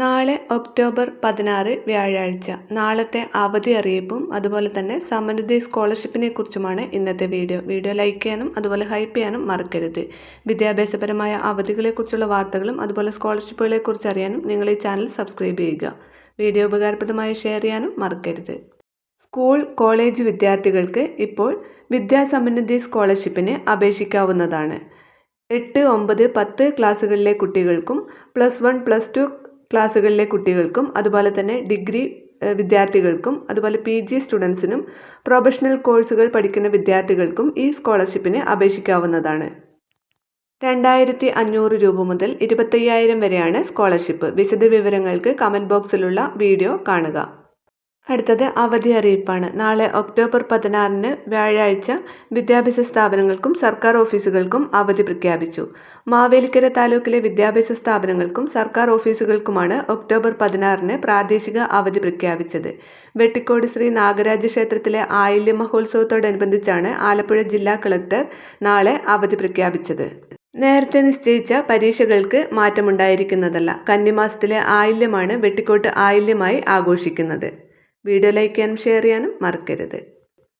നാളെ ഒക്ടോബർ പതിനാറ് വ്യാഴാഴ്ച. നാളത്തെ അവധി അറിയിപ്പും അതുപോലെ തന്നെ സമനിധി സ്കോളർഷിപ്പിനെ കുറിച്ചുമാണ് ഇന്നത്തെ വീഡിയോ. വീഡിയോ ലൈക്ക് ചെയ്യാനും അതുപോലെ ഹൈപ്പ് ചെയ്യാനും മറക്കരുത്. വിദ്യാഭ്യാസപരമായ അവധികളെക്കുറിച്ചുള്ള വാർത്തകളും അതുപോലെ സ്കോളർഷിപ്പുകളെ കുറിച്ച് അറിയാനും നിങ്ങൾ ഈ ചാനൽ സബ്സ്ക്രൈബ് ചെയ്യുക. വീഡിയോ ഉപകാരപ്രദമായി ഷെയർ ചെയ്യാനും മറക്കരുത്. സ്കൂൾ കോളേജ് വിദ്യാർത്ഥികൾക്ക് ഇപ്പോൾ വിദ്യാസമൃദ്ധി സ്കോളർഷിപ്പിന് അപേക്ഷിക്കാവുന്നതാണ്. എട്ട് ഒമ്പത് പത്ത് ക്ലാസ്സുകളിലെ കുട്ടികൾക്കും പ്ലസ് വൺ പ്ലസ് ടു ക്ലാസ്സുകളിലെ കുട്ടികൾക്കും അതുപോലെ തന്നെ ഡിഗ്രി വിദ്യാർത്ഥികൾക്കും അതുപോലെ പി ജി സ്റ്റുഡൻസിനും പ്രൊഫഷണൽ കോഴ്സുകൾ പഠിക്കുന്ന വിദ്യാർത്ഥികൾക്കും ഈ സ്കോളർഷിപ്പിന് അപേക്ഷിക്കാവുന്നതാണ്. രണ്ടായിരത്തി അഞ്ഞൂറ് രൂപ മുതൽ ഇരുപത്തയ്യായിരം വരെയാണ് സ്കോളർഷിപ്പ്. വിശദവിവരങ്ങൾക്ക് കമന്റ് ബോക്സിലുള്ള വീഡിയോ കാണുക. അടുത്തത് അവധി അറിയിപ്പാണ്. നാളെ ഒക്ടോബർ പതിനാറിന് വ്യാഴാഴ്ച വിദ്യാഭ്യാസ സ്ഥാപനങ്ങൾക്കും സർക്കാർ ഓഫീസുകൾക്കും അവധി പ്രഖ്യാപിച്ചു. മാവേലിക്കര താലൂക്കിലെ വിദ്യാഭ്യാസ സ്ഥാപനങ്ങൾക്കും സർക്കാർ ഓഫീസുകൾക്കുമാണ് ഒക്ടോബർ പതിനാറിന് പ്രാദേശിക അവധി പ്രഖ്യാപിച്ചത്. വെട്ടിക്കോട് ശ്രീ നാഗരാജ ക്ഷേത്രത്തിലെ ആയില്യ മഹോത്സവത്തോടനുബന്ധിച്ചാണ് ആലപ്പുഴ ജില്ലാ കളക്ടർ നാളെ അവധി പ്രഖ്യാപിച്ചത്. നേരത്തെ നിശ്ചയിച്ച പരീക്ഷകൾക്ക് മാറ്റമുണ്ടായിരിക്കുന്നതല്ല. കന്നിമാസത്തിലെ ആയില്യമാണ് വെട്ടിക്കോട്ട് ആയില്യമായി ആഘോഷിക്കുന്നത്. വീഡിയോ ലൈക്ക് ചെയ്യാനും ഷെയർ ചെയ്യാനും മറക്കരുത്.